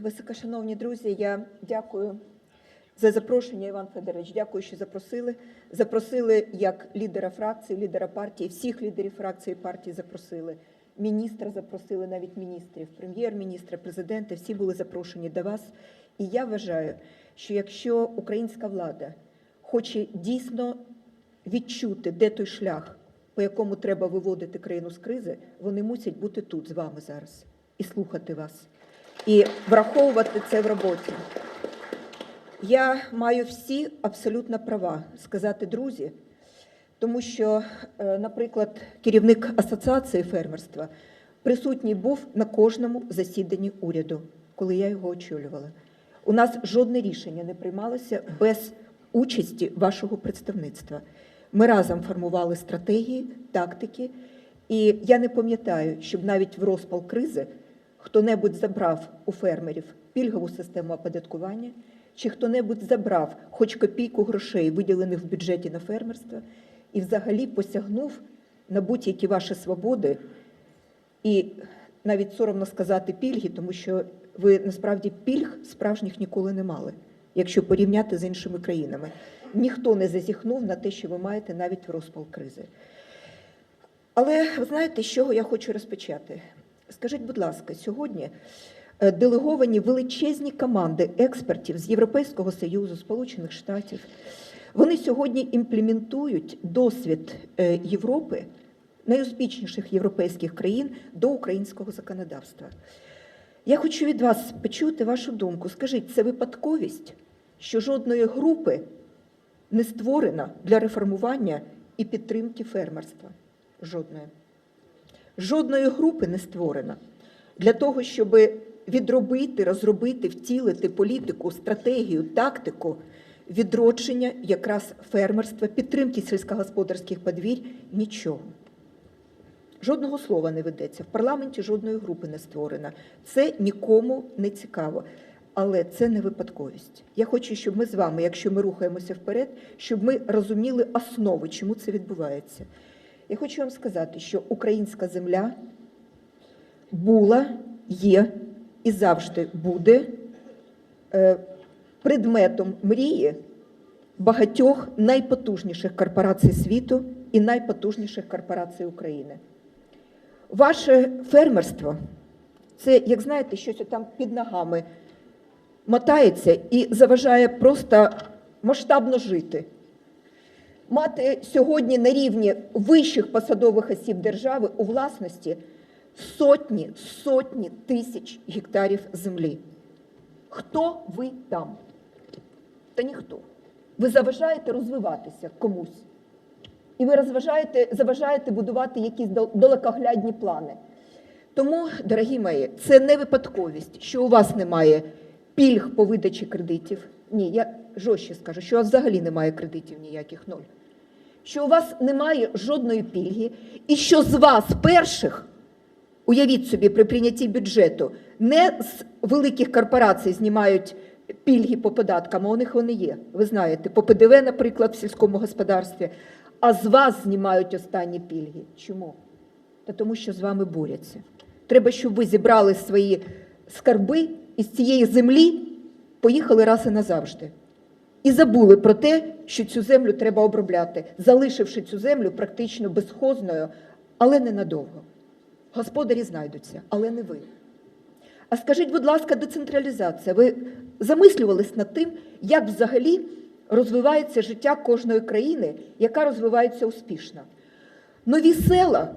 Високошановні друзі, я дякую за запрошення, Іван Федорович. Дякую, що запросили. Запросили як лідера фракції, лідера партії, всіх лідерів фракції партії запросили. Міністра запросили, навіть міністрів, прем'єр-міністра, президента, всі були запрошені до вас. І я вважаю, що якщо українська влада хоче дійсно відчути, де той шлях, по якому треба виводити країну з кризи, вони мусять бути тут з вами зараз і слухати вас, і враховувати це в роботі. Я маю всі абсолютно права сказати друзі, тому що, е, наприклад, керівник асоціації фермерства присутній був на кожному засіданні уряду, коли я його очолювала. У нас жодне рішення не приймалося без участі вашого представництва. Ми разом формували стратегії, тактики, і я не пам'ятаю, щоб навіть в розпал кризи хто-небудь забрав у фермерів пільгову систему оподаткування, чи хто-небудь забрав хоч копійку грошей, виділених в бюджеті на фермерство, і взагалі посягнув на будь-які ваші свободи і навіть соромно сказати пільги, тому що ви насправді пільг справжніх ніколи не мали, якщо порівняти з іншими країнами. Ніхто не зазіхнув на те, що ви маєте навіть в розпал кризи. Але ви знаєте, з чого я хочу розпочати? Скажіть, будь ласка, сьогодні е, делеговані величезні команди експертів з Європейського Союзу, Сполучених Штатів, вони сьогодні імплементують досвід е, Європи, найуспішніших європейських країн до українського законодавства. Я хочу від вас почути вашу думку. Скажіть, це випадковість, що жодної групи не створена для реформування і підтримки фермерства? Жодної. Жодної групи не створена для того, щоб відробити, розробити, втілити політику, стратегію, тактику відродження якраз фермерства, підтримки сільськогосподарських подвір'я нічого. Жодного слова не ведеться. В парламенті жодної групи не створена. Це нікому не цікаво. Але це не випадковість. Я хочу, щоб ми з вами, якщо ми рухаємося вперед, щоб ми розуміли основи, чому це відбувається. Я хочу вам сказати, що українська земля була, є і завжди буде е, предметом мрії багатьох найпотужніших корпорацій світу і найпотужніших корпорацій України. Ваше фермерство це, як знаєте, щось там під ногами мотається і заважає просто масштабно жити. Мати сьогодні на рівні вищих посадових осіб держави у власності сотні, сотні тисяч гектарів землі. Хто ви там? Та ніхто. Ви заважаєте розвиватися комусь. І ви розважаєте, заважаєте будувати якісь далекоглядні плани. Тому, дорогі мої, це не випадковість, що у вас немає пільг по видачі кредитів. Ні, я жорстче скажу, що у вас взагалі немає кредитів ніяких ноль. Що у вас немає жодної пільги, і що з вас перших, уявіть собі, при прийнятті бюджету, не з великих корпорацій знімають пільги по податкам, а у них вони є. Ви знаєте, по ПДВ, наприклад, в сільському господарстві, а з вас знімають останні пільги. Чому? Та тому, що з вами борються. Треба, щоб ви зібрали свої скарби і з цієї землі поїхали раз і назавжди. І забули про те, що цю землю треба обробляти, залишивши цю землю практично безхозною, але ненадовго. Господарі знайдуться, але не ви. А скажіть, будь ласка, децентралізація. Ви замислювались над тим, як взагалі розвивається життя кожної країни, яка розвивається успішно? Нові села,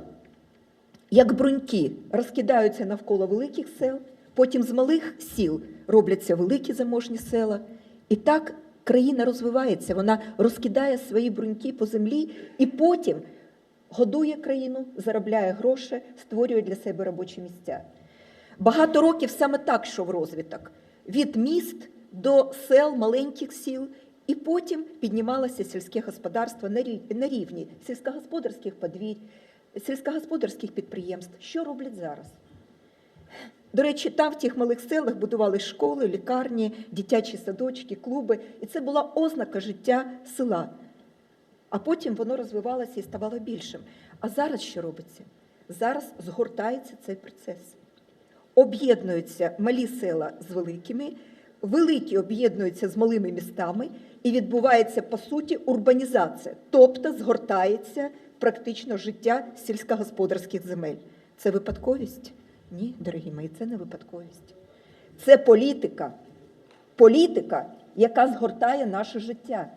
як бруньки, розкидаються навколо великих сел, потім з малих сіл робляться великі заможні села. І так країна розвивається, вона розкидає свої бруньки по землі і потім годує країну, заробляє гроші, створює для себе робочі місця. Багато років саме так йшов розвиток від міст до сел, маленьких сіл, і потім піднімалося сільське господарство на рівні сільськогосподарських подвір'я, сільськогосподарських підприємств. Що роблять зараз? До речі, там в тих малих селах будували школи, лікарні, дитячі садочки, клуби, і це була ознака життя села. А потім воно розвивалося і ставало більшим. А зараз що робиться? Зараз згортається цей процес. об'єднуються малі села з великими, великі об'єднуються з малими містами, і відбувається по суті урбанізація, тобто згортається практично життя сільськогосподарських земель. Це випадковість? Ні, дорогі мої, це не випадковість. Це політика, політика, яка згортає наше життя,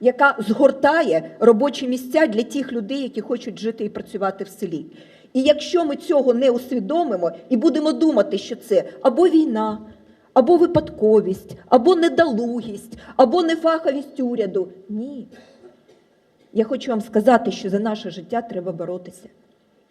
яка згортає робочі місця для тих людей, які хочуть жити і працювати в селі. І якщо ми цього не усвідомимо і будемо думати, що це або війна, або випадковість, або недолугість, або нефаховість уряду, ні. Я хочу вам сказати, що за наше життя треба боротися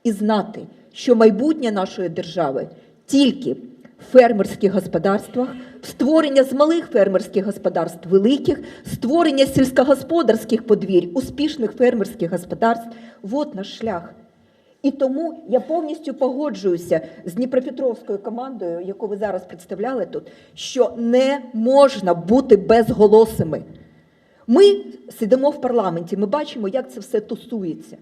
і знати, що майбутнє нашої держави тільки в фермерських господарствах, в створення з малих фермерських господарств великих, створення сільськогосподарських подвір'я, успішних фермерських господарств. Вот наш шлях. І тому я повністю погоджуюся з Дніпропетровською командою, яку ви зараз представляли тут, що не можна бути безголосими. Ми сидимо в парламенті, ми бачимо, як це все тусується.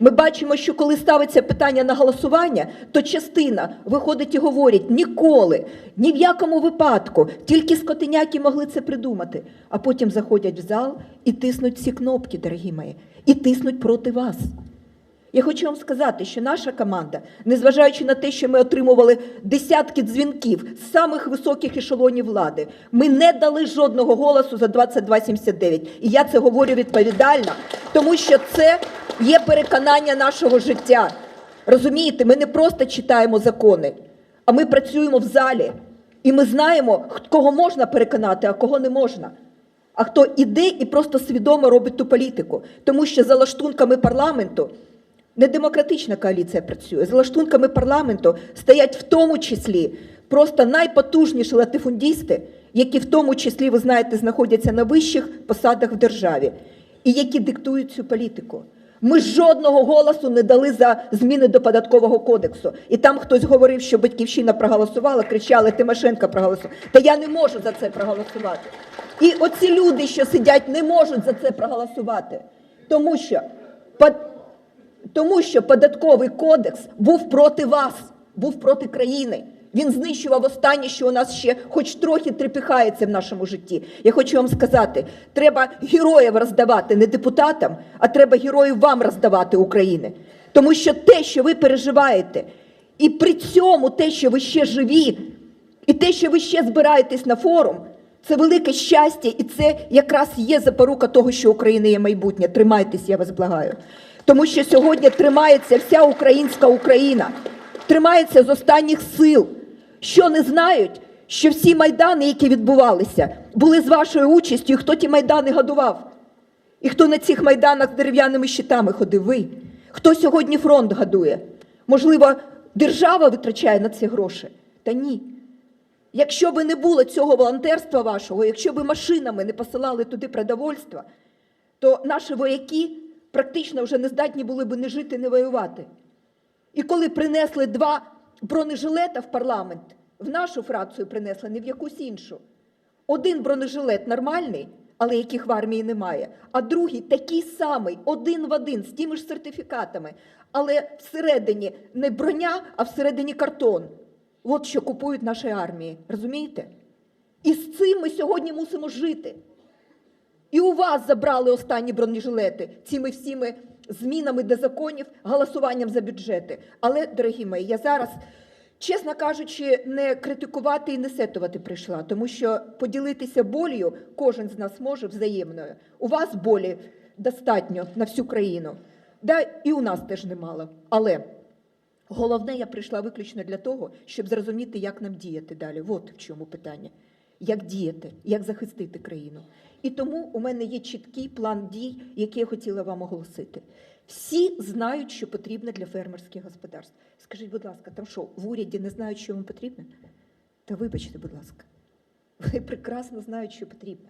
Ми бачимо, що коли ставиться питання на голосування, то частина виходить і говорить ніколи, ні в якому випадку, тільки скотиняки могли це придумати. А потім заходять в зал і тиснуть всі кнопки, дорогі мої, і тиснуть проти вас. Я хочу вам сказати, що наша команда, незважаючи на те, що ми отримували десятки дзвінків з самих високих ешелонів влади, ми не дали жодного голосу за 2279. І я це говорю відповідально, тому що це є переконання нашого життя. Розумієте, ми не просто читаємо закони, а ми працюємо в залі. І ми знаємо, кого можна переконати, а кого не можна. А хто іде і просто свідомо робить ту політику. Тому що за лаштунками парламенту не демократична коаліція працює. За лаштунками парламенту стоять в тому числі просто найпотужніші латифундісти, які в тому числі, ви знаєте, знаходяться на вищих посадах в державі, і які диктують цю політику. Ми жодного голосу не дали за зміни до податкового кодексу. І там хтось говорив, що батьківщина проголосувала, кричали Тимошенко проголосувала. Та я не можу за це проголосувати. І оці люди, що сидять, не можуть за це проголосувати, тому що тому що податковий кодекс був проти вас, був проти країни. Він знищував останнє, що у нас ще хоч трохи трепіхається в нашому житті. Я хочу вам сказати: треба героїв роздавати не депутатам, а треба героїв вам роздавати України. Тому що те, що ви переживаєте, і при цьому те, що ви ще живі, і те, що ви ще збираєтесь на форум, це велике щастя, і це якраз є запорука того, що Україна є майбутнє. Тримайтесь, я вас благаю. Тому що сьогодні тримається вся українська Україна, тримається з останніх сил. Що не знають, що всі майдани, які відбувалися, були з вашою участю, і хто ті майдани годував? І хто на цих майданах з дерев'яними щитами ходив? Ви? Хто сьогодні фронт годує? Можливо, держава витрачає на це гроші? Та ні. Якщо би не було цього волонтерства вашого, якщо би машинами не посилали туди продовольство, то наші вояки практично вже не здатні були б не жити, не воювати. І коли принесли два бронежилета в парламент, в нашу фракцію принесли, не в якусь іншу. Один бронежилет нормальний, але яких в армії немає, а другий такий самий, один в один, з тими ж сертифікатами, але всередині не броня, а всередині картон. От що купують наші армії. Розумієте? І з цим ми сьогодні мусимо жити. І у вас забрали останні бронежилети цими всіми змінами до законів, голосуванням за бюджети. Але, дорогі мої, я зараз, чесно кажучи, не критикувати і не сетувати прийшла, тому що поділитися болью кожен з нас може взаємною. У вас болі достатньо на всю країну. Да, і у нас теж немало. Але головне, я прийшла виключно для того, щоб зрозуміти, як нам діяти далі. От в чому питання. Як діяти, як захистити країну. І тому у мене є чіткий план дій, який я хотіла вам оголосити. Всі знають, що потрібно для фермерських господарств. Скажіть, будь ласка, там що, в уряді не знають, що вам потрібно? Та вибачте, будь ласка, ви прекрасно знають, що потрібно.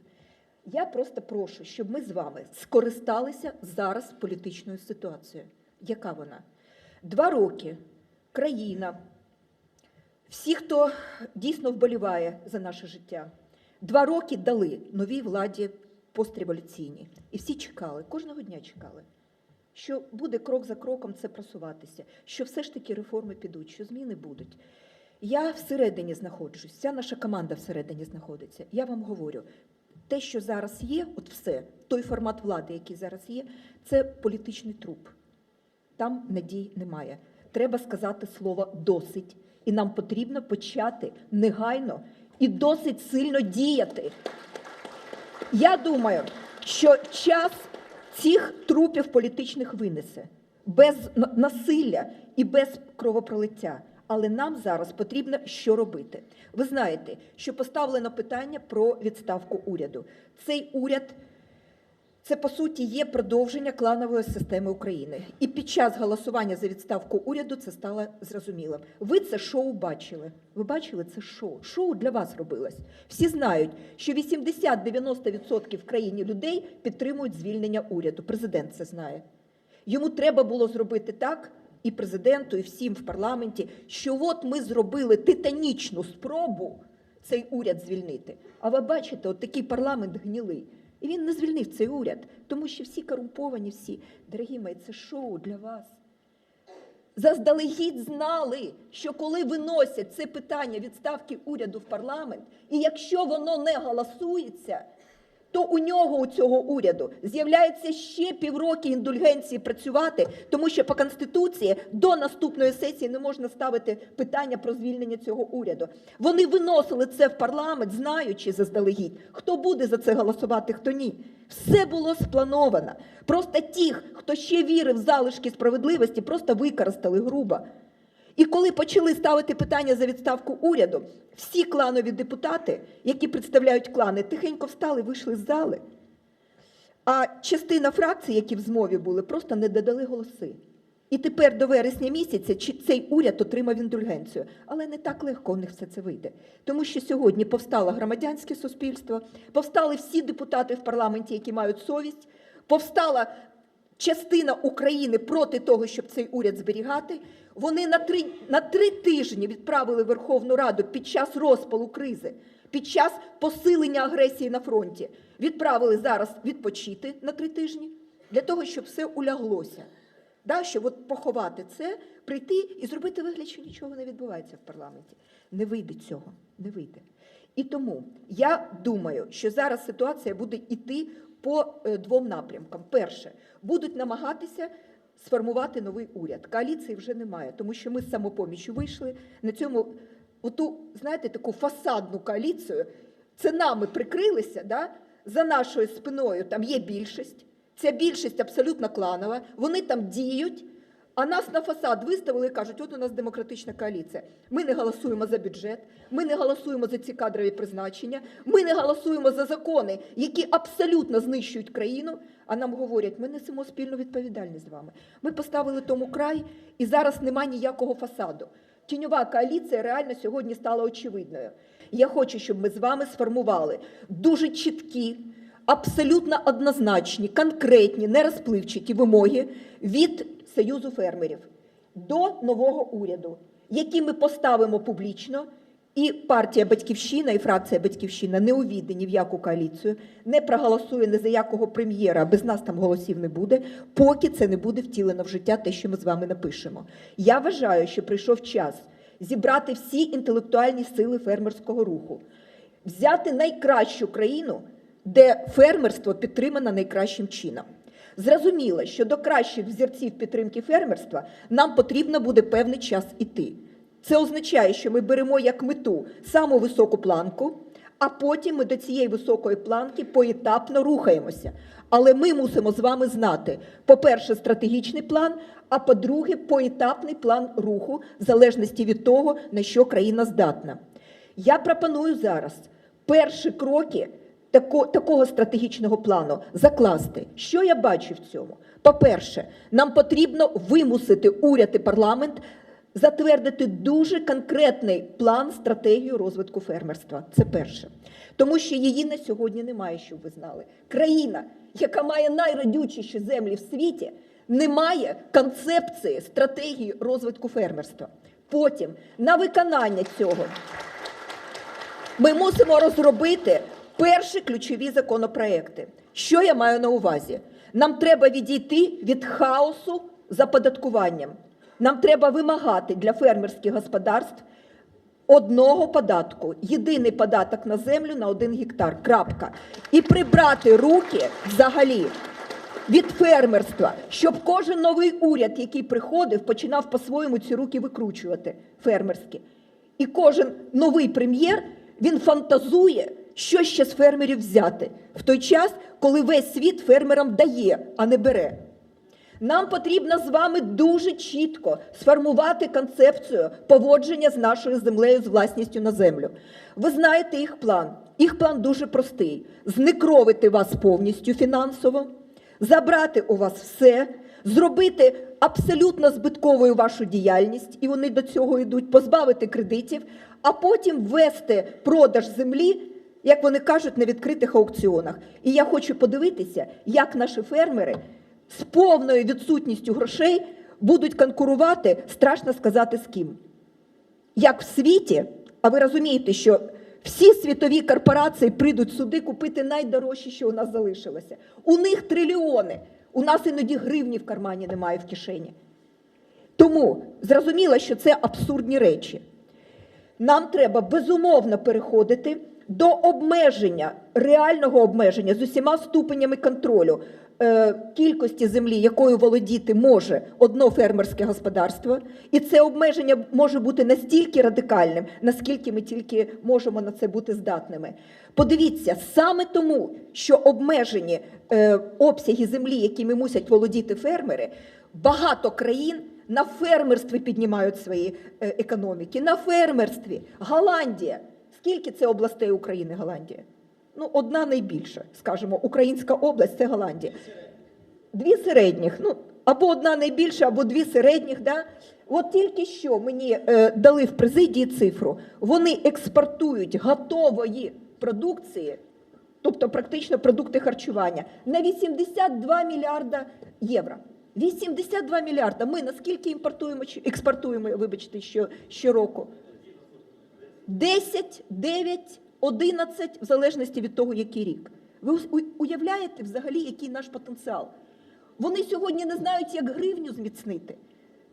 Я просто прошу, щоб ми з вами скористалися зараз політичною ситуацією. Яка вона? Два роки країна, всі, хто дійсно вболіває за наше життя, два роки дали новій владі постреволюційній. І всі чекали, кожного дня чекали, що буде крок за кроком це просуватися, що все ж таки реформи підуть, що зміни будуть. Я всередині знаходжусь, вся наша команда всередині знаходиться. Я вам говорю, те, що зараз є, от все, той формат влади, який зараз є, це політичний труп. Там надій немає. Треба сказати слово досить. І нам потрібно почати негайно і досить сильно діяти. Я думаю, що час цих трупів політичних винесе без насилля і без кровопролиття. Але нам зараз потрібно що робити. Ви знаєте, що поставлено питання про відставку уряду. Цей уряд це по суті є продовження кланової системи України. І під час голосування за відставку уряду це стало зрозумілим. Ви це шоу бачили. Ви бачили це шоу. Шоу для вас робилось. Всі знають, що 80-90% в країні людей підтримують звільнення уряду. Президент це знає. Йому треба було зробити так, і президенту, і всім в парламенті, що от ми зробили титанічну спробу цей уряд звільнити. А ви бачите, от такий парламент гнілий. І він не звільнив цей уряд, тому що всі корумповані, всі. Дорогі мої, це шоу для вас. Заздалегідь знали, що коли виносять це питання відставки уряду в парламент, і якщо воно не голосується, то у нього, у цього уряду, з'являється ще півроки індульгенції працювати, тому що по Конституції до наступної сесії не можна ставити питання про звільнення цього уряду. Вони виносили це в парламент, знаючи заздалегідь, хто буде за це голосувати, хто ні. Все було сплановано. Просто ті, хто ще вірив в залишки справедливості, просто використали грубо. І коли почали ставити питання за відставку уряду, всі кланові депутати, які представляють клани, тихенько встали, вийшли з зали. А частина фракцій, які в змові були, просто не додали голоси. І тепер до вересня місяця цей уряд отримав індульгенцію. Але не так легко у них все це вийде. Тому що сьогодні повстало громадянське суспільство, повстали всі депутати в парламенті, які мають совість, повстала частина України проти того, щоб цей уряд зберігати. Вони на три, на три тижні відправили Верховну Раду під час розпалу кризи, під час посилення агресії на фронті. Відправили зараз відпочити на три тижні для того, щоб все уляглося. Да, щоб от поховати це, прийти і зробити вигляд, що нічого не відбувається в парламенті. Не вийде цього, не вийде. І тому я думаю, що зараз ситуація буде йти по е, двом напрямкам. Перше, будуть намагатися сформувати новий уряд. Коаліції вже немає, тому що ми з самопоміччю вийшли на цьому, оту, знаєте, таку фасадну коаліцію. Це нами прикрилися, да? за нашою спиною там є більшість. Ця більшість абсолютно кланова, вони там діють, а нас на фасад виставили і кажуть, от у нас демократична коаліція. Ми не голосуємо за бюджет, ми не голосуємо за ці кадрові призначення, ми не голосуємо за закони, які абсолютно знищують країну. А нам говорять, ми несемо спільну відповідальність з вами. Ми поставили тому край, і зараз немає ніякого фасаду. Тіньова коаліція реально сьогодні стала очевидною. Я хочу, щоб ми з вами сформували дуже чіткі, абсолютно однозначні, конкретні, нерозпливчаті вимоги від Союзу фермерів до нового уряду, які ми поставимо публічно. І партія Батьківщина, і фракція Батьківщина не увійде ні в яку коаліцію, не проголосує ні за якого прем'єра, без нас там голосів не буде, поки це не буде втілено в життя, те, що ми з вами напишемо. Я вважаю, що прийшов час зібрати всі інтелектуальні сили фермерського руху, взяти найкращу країну, де фермерство підтримано найкращим чином. Зрозуміло, що до кращих взірців підтримки фермерства нам потрібно буде певний час іти. Це означає, що ми беремо як мету саму високу планку, а потім ми до цієї високої планки поетапно рухаємося. Але ми мусимо з вами знати, по-перше, стратегічний план, а по-друге, поетапний план руху, в залежності від того, на що країна здатна. Я пропоную зараз перші кроки тако, такого стратегічного плану закласти. Що я бачу в цьому? По-перше, нам потрібно вимусити уряд і парламент затвердити дуже конкретний план стратегію розвитку фермерства. Це перше. Тому що її на сьогодні немає, щоб ви знали. Країна, яка має найрадючіші землі в світі, не має концепції стратегії розвитку фермерства. Потім на виконання цього ми мусимо розробити перші ключові законопроекти. Що я маю на увазі? Нам треба відійти від хаосу з оподаткуванням. Нам треба вимагати для фермерських господарств одного податку, єдиний податок на землю на один гектар. Крапка. І прибрати руки взагалі від фермерства, щоб кожен новий уряд, який приходив, починав по-своєму ці руки викручувати фермерські. І кожен новий прем'єр він фантазує, що ще з фермерів взяти в той час, коли весь світ фермерам дає, а не бере. Нам потрібно з вами дуже чітко сформувати концепцію поводження з нашою землею, з власністю на землю. Ви знаєте їх план. Їх план дуже простий: знекровити вас повністю фінансово, забрати у вас все, зробити абсолютно збитковою вашу діяльність, і вони до цього йдуть, позбавити кредитів, а потім ввести продаж землі як вони кажуть, на відкритих аукціонах. І я хочу подивитися, як наші фермери з повною відсутністю грошей будуть конкурувати, страшно сказати з ким. Як в світі, а ви розумієте, що всі світові корпорації прийдуть сюди купити найдорожче, що у нас залишилося. У них трильйони. У нас іноді гривні в кармані немає в кишені. Тому зрозуміло, що це абсурдні речі. Нам треба безумовно переходити до обмеження, реального обмеження з усіма ступенями контролю е, кількості землі, якою володіти може одно фермерське господарство, і це обмеження може бути настільки радикальним, наскільки ми тільки можемо на це бути здатними. Подивіться, саме тому, що обмежені е, обсяги землі, якими мусять володіти фермери, багато країн. На фермерстві піднімають свої е, економіки. На фермерстві. Голландія. Скільки це областей України Голландія? Ну, одна найбільша, скажімо, Українська область це Голландія. Дві середніх, ну, або одна найбільша, або дві середніх. Да? От тільки що мені е, дали в президії цифру. Вони експортують готової продукції, тобто практично продукти харчування, на 82 мільярда євро. 82 мільярда. Ми наскільки імпортуємо чи експортуємо, вибачте, що, щороку? 10, 9, 11, в залежності від того, який рік. Ви уявляєте взагалі, який наш потенціал? Вони сьогодні не знають, як гривню зміцнити.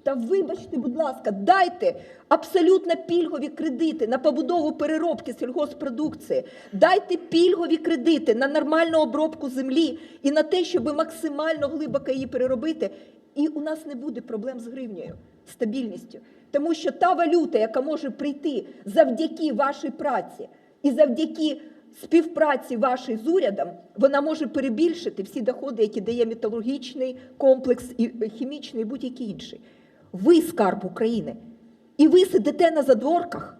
Та вибачте, будь ласка, дайте абсолютно пільгові кредити на побудову переробки сільгоспродукції, дайте пільгові кредити на нормальну обробку землі і на те, щоб максимально глибоко її переробити. І у нас не буде проблем з гривнею, стабільністю. Тому що та валюта, яка може прийти завдяки вашій праці і завдяки співпраці вашій з урядом, вона може перебільшити всі доходи, які дає металургічний комплекс, і е, хімічний, будь-який інший. Ви скарб України. І ви сидите на задворках.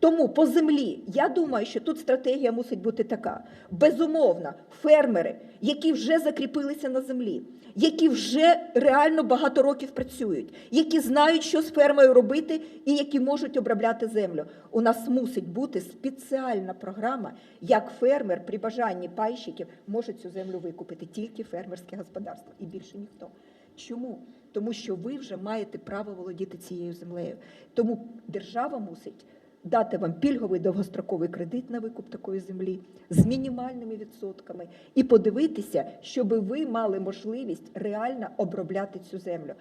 Тому по землі я думаю, що тут стратегія мусить бути така: безумовно, фермери, які вже закріпилися на землі, які вже реально багато років працюють, які знають, що з фермою робити, і які можуть обробляти землю. У нас мусить бути спеціальна програма, як фермер при бажанні пайщиків може цю землю викупити тільки фермерське господарство і більше ніхто. Чому? Тому що ви вже маєте право володіти цією землею. Тому держава мусить дати вам пільговий довгостроковий кредит на викуп такої землі з мінімальними відсотками і подивитися, щоб ви мали можливість реально обробляти цю землю.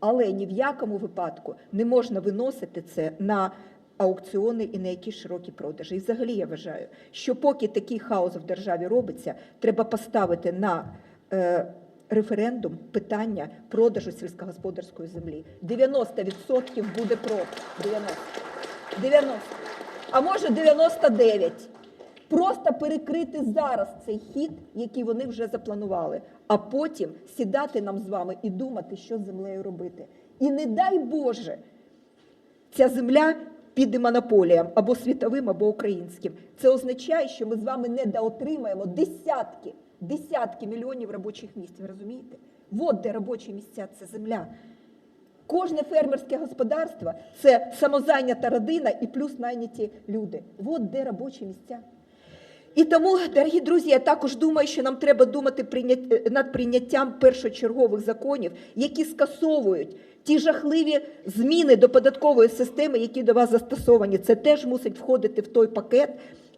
Але ні в якому випадку не можна виносити це на аукціони і на якісь широкі продажі. І взагалі я вважаю, що поки такий хаос в державі робиться, треба поставити на е, референдум питання продажу сільськогосподарської землі. 90% буде проти. 90. 90. А може 99. Просто перекрити зараз цей хід, який вони вже запланували, а потім сідати нам з вами і думати, що з землею робити. І не дай Боже, ця земля піде монополіям або світовим, або українським. Це означає, що ми з вами недоотримаємо десятки, десятки мільйонів робочих місць. Ви розумієте? От де робочі місця це земля. Кожне фермерське господарство це самозайнята родина і плюс найняті люди. От де робочі місця. І тому, дорогі друзі, я також думаю, що нам треба думати над прийняттям першочергових законів, які скасовують ті жахливі зміни до податкової системи, які до вас застосовані. Це теж мусить входити в той пакет,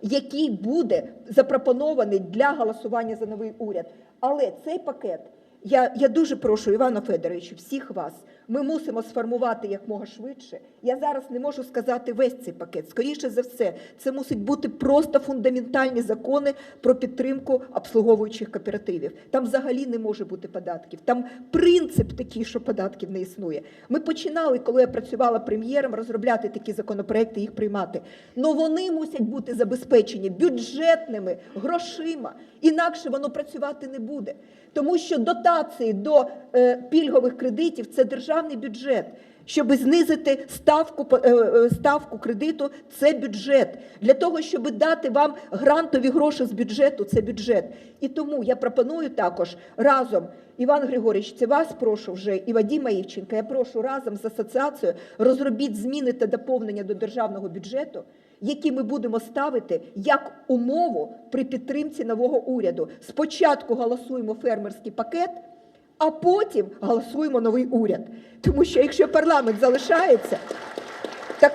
який буде запропонований для голосування за новий уряд. Але цей пакет Я, я дуже прошу Івана Федоровича, всіх вас. Ми мусимо сформувати якмога швидше. Я зараз не можу сказати весь цей пакет. Скоріше за все, це мусить бути просто фундаментальні закони про підтримку обслуговуючих кооперативів. Там взагалі не може бути податків. Там принцип такий, що податків не існує. Ми починали, коли я працювала прем'єром, розробляти такі законопроекти, їх приймати. Но вони мусять бути забезпечені бюджетними грошима, інакше воно працювати не буде. Тому що дотації до е, пільгових кредитів це державний бюджет. Щоб знизити ставку е, е, ставку кредиту, це бюджет. Для того, щоб дати вам грантові гроші з бюджету, це бюджет. І тому я пропоную також разом, Іван Григорійович, це вас прошу вже, і Вадима Івченка, я прошу разом з асоціацією розробіть зміни та доповнення до державного бюджету, які ми будемо ставити як умову при підтримці нового уряду. Спочатку голосуємо фермерський пакет, а потім голосуємо новий уряд. Тому що якщо парламент залишається, так,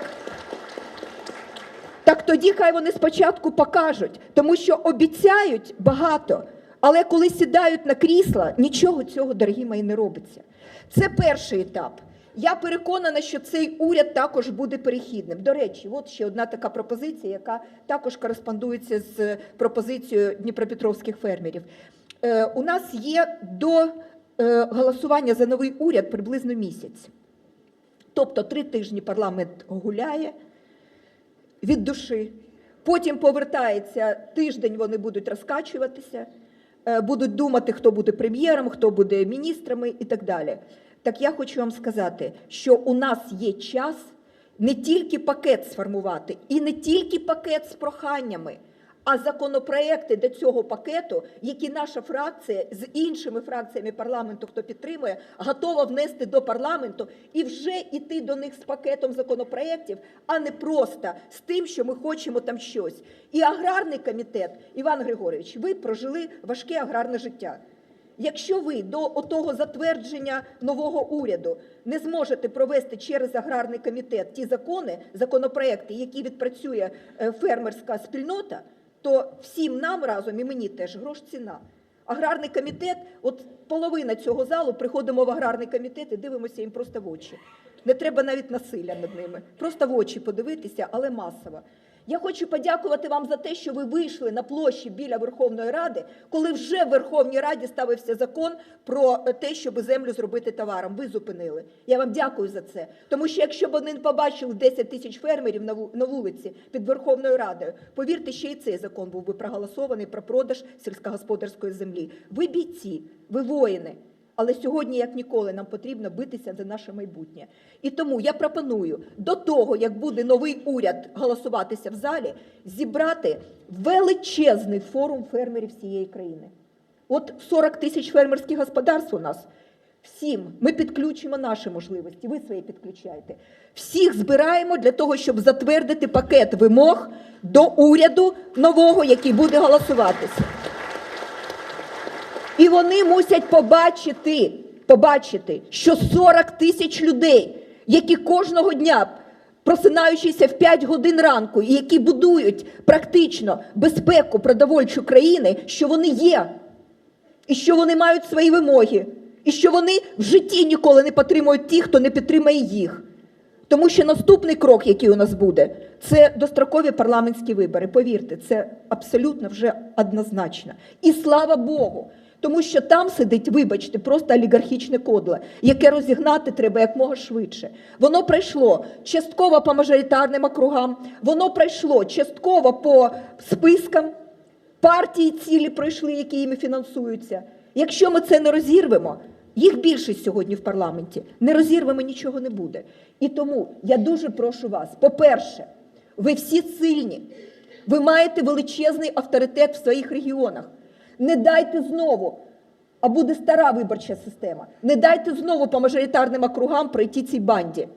так тоді хай вони спочатку покажуть, тому що обіцяють багато, але коли сідають на крісла, нічого цього, дорогі мої, не робиться. Це перший етап. Я переконана, що цей уряд також буде перехідним. До речі, от ще одна така пропозиція, яка також кореспондується з пропозицією дніпропетровських фермерів. Е, у нас є до е, голосування за новий уряд приблизно місяць. Тобто три тижні парламент гуляє від душі, потім повертається тиждень, вони будуть розкачуватися, е, будуть думати, хто буде прем'єром, хто буде міністрами і так далі. Так я хочу вам сказати, що у нас є час не тільки пакет сформувати, і не тільки пакет з проханнями, а законопроекти до цього пакету, які наша фракція з іншими фракціями парламенту, хто підтримує, готова внести до парламенту і вже йти до них з пакетом законопроєктів, а не просто з тим, що ми хочемо там щось. І аграрний комітет, Іван Григорович, ви прожили важке аграрне життя. Якщо ви до отого затвердження нового уряду не зможете провести через аграрний комітет ті закони, законопроекти, які відпрацює е, фермерська спільнота, то всім нам разом і мені теж грош ціна. Аграрний комітет, от половина цього залу приходимо в аграрний комітет і дивимося їм просто в очі. Не треба навіть насилля над ними, просто в очі подивитися, але масово. Я хочу подякувати вам за те, що ви вийшли на площі біля Верховної Ради, коли вже в Верховній Раді ставився закон про те, щоб землю зробити товаром. Ви зупинили. Я вам дякую за це. Тому що якщо б вони побачили 10 тисяч фермерів на вулиці під Верховною Радою, повірте, ще й цей закон був би проголосований про продаж сільськогосподарської землі. Ви бійці, ви воїни. Але сьогодні, як ніколи, нам потрібно битися за наше майбутнє. І тому я пропоную до того, як буде новий уряд голосуватися в залі, зібрати величезний форум фермерів всієї країни. От 40 тисяч фермерських господарств у нас. Всім ми підключимо наші можливості, ви свої підключаєте. Всіх збираємо для того, щоб затвердити пакет вимог до уряду нового, який буде голосуватися. І вони мусять побачити, побачити, що 40 тисяч людей, які кожного дня, просинаючися в 5 годин ранку, і які будують практично безпеку продовольчу країни, що вони є, і що вони мають свої вимоги, і що вони в житті ніколи не підтримують ті, хто не підтримає їх. Тому що наступний крок, який у нас буде, це дострокові парламентські вибори. Повірте, це абсолютно вже однозначно. І слава Богу, тому що там сидить, вибачте, просто олігархічне кодло, яке розігнати треба якмога швидше. Воно пройшло частково по мажоритарним округам, воно пройшло частково по спискам, партії цілі пройшли, які їми фінансуються. Якщо ми це не розірвемо, їх більшість сьогодні в парламенті, не розірвемо, нічого не буде. І тому я дуже прошу вас, по-перше, ви всі сильні, ви маєте величезний авторитет в своїх регіонах. Не дайте знову, а буде стара виборча система. Не дайте знову по мажоритарним округам пройти цій банді.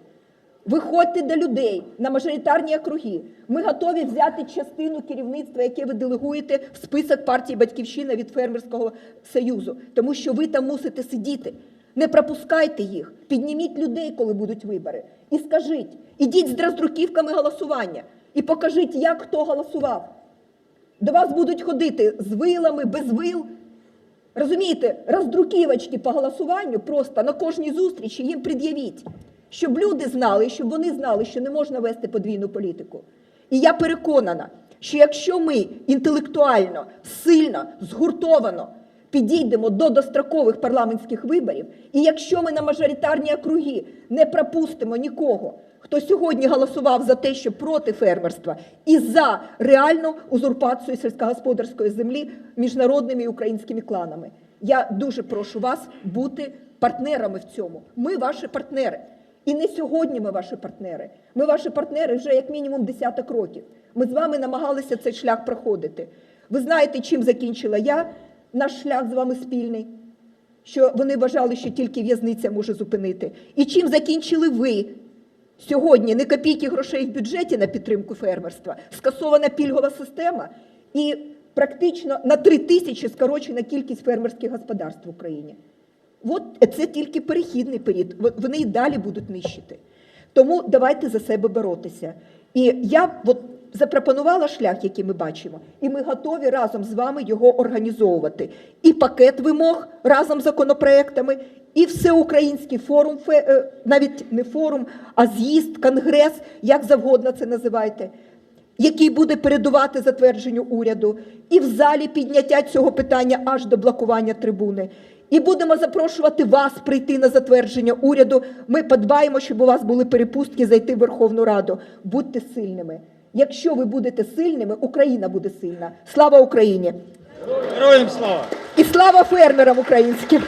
Виходьте до людей на мажоритарні округи. Ми готові взяти частину керівництва, яке ви делегуєте в список партії Батьківщина від фермерського союзу, тому що ви там мусите сидіти. Не пропускайте їх, підніміть людей, коли будуть вибори, і скажіть, ідіть з драздруківками голосування і покажіть, як хто голосував. До вас будуть ходити з вилами, без вил. Розумієте, роздруківочки по голосуванню просто на кожній зустрічі їм пред'явіть, щоб люди знали, щоб вони знали, що не можна вести подвійну політику. І я переконана, що якщо ми інтелектуально, сильно, згуртовано підійдемо до дострокових парламентських виборів, і якщо ми на мажоритарні округи не пропустимо нікого, хто сьогодні голосував за те, що проти фермерства і за реальну узурпацію сільськогосподарської землі міжнародними і українськими кланами. Я дуже прошу вас бути партнерами в цьому. Ми ваші партнери. І не сьогодні ми ваші партнери. Ми ваші партнери вже як мінімум десяток років. Ми з вами намагалися цей шлях проходити. Ви знаєте, чим закінчила я наш шлях з вами спільний, що вони вважали, що тільки в'язниця може зупинити. І чим закінчили ви? Сьогодні не копійки грошей в бюджеті на підтримку фермерства, скасована пільгова система і практично на 3 тисячі скорочена кількість фермерських господарств в Україні. От це тільки перехідний період. Вони і далі будуть нищити. Тому давайте за себе боротися. І я от запропонувала шлях, який ми бачимо, і ми готові разом з вами його організовувати. І пакет вимог разом з законопроектами, і всеукраїнський форум, е, навіть не форум, а з'їзд, конгрес, як завгодно це називайте який буде передувати затвердженню уряду, і в залі підняття цього питання аж до блокування трибуни. І будемо запрошувати вас прийти на затвердження уряду. Ми подбаємо, щоб у вас були перепустки зайти в Верховну Раду. Будьте сильними. Якщо ви будете сильними, Україна буде сильна. Слава Україні! Героям слава! І слава фермерам українським!